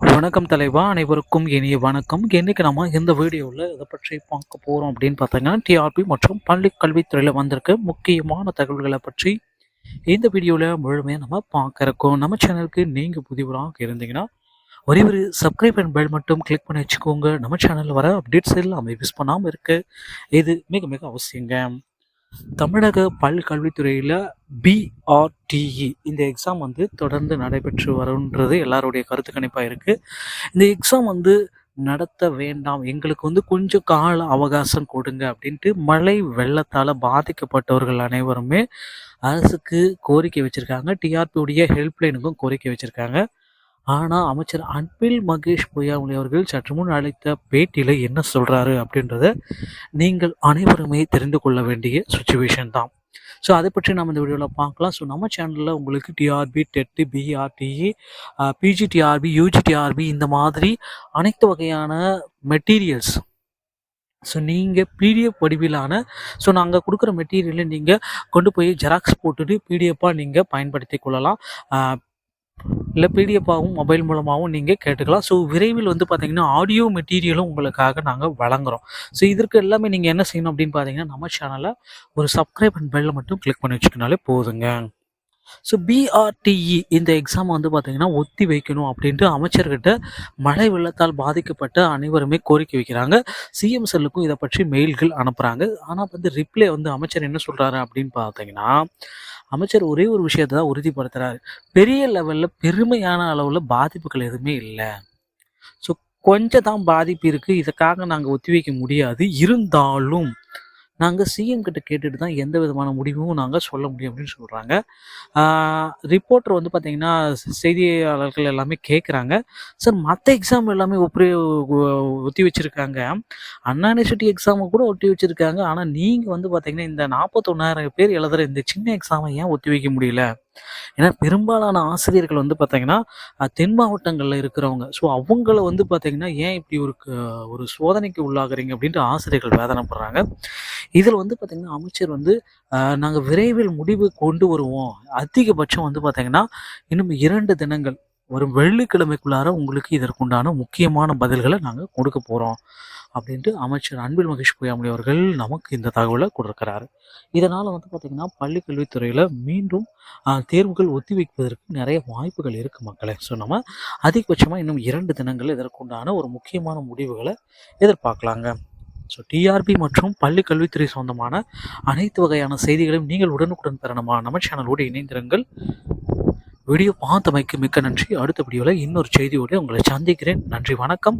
வணக்கம் தலைவா அனைவருக்கும் இனிய வணக்கம். இன்றைக்கி நம்ம இந்த வீடியோவில் இதை பற்றி பார்க்க போகிறோம் அப்படின்னு பார்த்தீங்கன்னா டிஆர்பி மற்றும் பள்ளி கல்வித்துறையில் வந்திருக்க முக்கியமான தகவல்களை பற்றி இந்த வீடியோவில் முழுமையாக நம்ம பார்க்கறக்கோம் நம்ம சேனலுக்கு நீங்கள் புதிவராக இருந்தீங்கன்னா ஒரே ஒரு சப்ஸ்கிரைப் அண்ட் பெல் மட்டும் கிளிக் பண்ணி வச்சுக்கோங்க. நம்ம சேனலில் வர அப்டேட்ஸ் எல்லாமே மிஸ் பண்ணாமல் இருக்கு இது மிக மிக அவசியங்க. தமிழக பல்கல்வித்துறையில் பிஆர்டிஇ இந்த எக்ஸாம் வந்து தொடர்ந்து நடைபெற்று வருன்றது எல்லாருடைய கருத்து கணிப்பாக இருக்குது இந்த எக்ஸாம் வந்து நடத்த வேண்டாம் எங்களுக்கு வந்து கொஞ்சம் கால அவகாசம் கொடுங்க அப்படின்ட்டு மழை வெள்ளத்தால் பாதிக்கப்பட்டவர்கள் அனைவருமே அரசுக்கு கோரிக்கை வச்சுருக்காங்க. டிஆர்பியுடைய ஹெல்ப்லைனுக்கும் கோரிக்கை வச்சுருக்காங்க. ஆனால் அமைச்சர் அன்பில் மகேஷ் பொய்யாமொழி அவர்கள் சற்று முன் அளித்த பேட்டியில் என்ன சொல்கிறாரு அப்படின்றத நீங்கள் அனைவருமே தெரிந்து கொள்ள வேண்டிய சுச்சுவேஷன் தான். ஸோ அதை பற்றி நம்ம இந்த வீடியோவில் பார்க்கலாம். ஸோ நம்ம சேனலில் உங்களுக்கு TRB TET PRTE PGTRB UGTRB இந்த மாதிரி அனைத்து வகையான மெட்டீரியல்ஸ் ஸோ நீங்கள் பிடிஎஃப் வடிவிலான ஸோ நாங்கள் கொடுக்குற மெட்டீரியலை நீங்கள் கொண்டு போய் ஜெராக்ஸ் போட்டுட்டு பிடிஎஃபாக நீங்கள் பயன்படுத்தி கொள்ளலாம். இல்லை பிடிஎஃபாகவும் மொபைல் மூலமாகவும் நீங்கள் கேட்டுக்கலாம். ஸோ விரைவில் வந்து பார்த்தீங்கன்னா ஆடியோ மெட்டீரியலும் உங்களுக்காக நாங்கள் வழங்குறோம். ஸோ இதற்கு எல்லாமே நீங்கள் என்ன செய்யணும் அப்படின்னு பார்த்தீங்கன்னா நம்ம சேனலை ஒரு சப்ஸ்கிரைப் அண்ட் பெல்லை மட்டும் கிளிக் பண்ணி வச்சுக்கினாலே போதுங்க. ஸோ பிஆர்டிஇ இந்த எக்ஸாம் வந்து பார்த்தீங்கன்னா ஒத்தி வைக்கணும் அப்படின்ட்டு அமைச்சர்கிட்ட மழை வெள்ளத்தால் பாதிக்கப்பட்ட அனைவருமே கோரிக்கை வைக்கிறாங்க. சிஎம் செல்லுக்கும் இதை பற்றி மெயில்கள் அனுப்புகிறாங்க ஆனால் வந்து ரிப்ளை வந்து அமைச்சர் என்ன சொல்கிறாரு அப்படின்னு பார்த்தீங்கன்னா அமைச்சர் ஒரே ஒரு விஷயத்தை தான் உறுதிப்படுத்துறாரு. பெரிய லெவலில் பெருமையான அளவில் பாதிப்புகள் எதுவுமே இல்லை. ஸோ கொஞ்சம் தான் பாதிப்பு இருக்குது இதுக்காக நாங்கள் ஒத்தி வைக்க முடியாது. இருந்தாலும் நாங்கள் சிஎம் கிட்ட கேட்டுட்டு தான் எந்த விதமான முடிவும் நாங்கள் சொல்ல முடியும் அப்படின்னு சொல்கிறாங்க ரிப்போர்ட்டர் வந்து பார்த்தீங்கன்னா செய்தியாளர்கள் எல்லாமே கேட்குறாங்க சார் மற்ற எக்ஸாம் எல்லாமே ஒப்பி ஒத்தி வச்சுருக்காங்க. அண்ணா யூனிவர்சிட்டி எக்ஸாமை கூட ஒட்டி வச்சுருக்காங்க. ஆனால் நீங்கள் வந்து பார்த்தீங்கன்னா இந்த நாற்பத்தொன்னாயிரம் பேர் எழுதுகிற இந்த சின்ன எக்ஸாமை ஏன் ஒத்தி வைக்க முடியல? ஏன்னா பெரும்பாலான ஆசிரியர்கள் வந்து பார்த்தீங்கன்னா தென் மாவட்டங்களில் இருக்கிறவங்க. ஸோ அவங்கள வந்து பார்த்தீங்கன்னா ஏன் இப்படி ஒரு ஒரு சோதனைக்கு உள்ளாகிறீங்க அப்படின்ட்டு ஆசிரியர்கள் வேதனைப்படுறாங்க. இதில் வந்து பார்த்தீங்கன்னா அமைச்சர் வந்து நாங்கள் விரைவில் முடிவு கொண்டு வருவோம். அதிகபட்சம் வந்து பார்த்தீங்கன்னா இன்னும் இரண்டு தினங்கள் வரும் வெள்ளிக்கிழமைக்குள்ளார உங்களுக்கு இதற்குண்டான முக்கியமான பதில்களை நாங்கள் கொடுக்க போகிறோம் அப்படின்ட்டு அமைச்சர் அன்பில் மகேஷ் பொய்யாமொழி அவர்கள் நமக்கு இந்த தகவலை கொடுக்குறாரு. இதனால் வந்து பார்த்திங்கன்னா பள்ளி கல்வித்துறையில் மீண்டும் தேர்வுகள் ஒத்தி வைப்பதற்கு நிறைய வாய்ப்புகள் இருக்குது மக்களே. ஸோ நம்ம அதிகபட்சமாக இன்னும் இரண்டு தினங்கள் இதற்குண்டான ஒரு முக்கியமான முடிவுகளை எதிர்பார்க்கலாங்க. ஸோ டிஆர்பி மற்றும் பள்ளி கல்வித்துறை சொந்தமான அனைத்து வகையான செய்திகளையும் நீங்கள் உடனுக்குடன் பெறணுமா? நம்ம சேனலோடு இணைந்திருங்கள். வீடியோ பார்த்தமைக்கு மிக்க நன்றி. அடுத்த வீடியோவில் இன்னொரு செய்தியோடு உங்களை சந்திக்கிறேன். நன்றி வணக்கம்.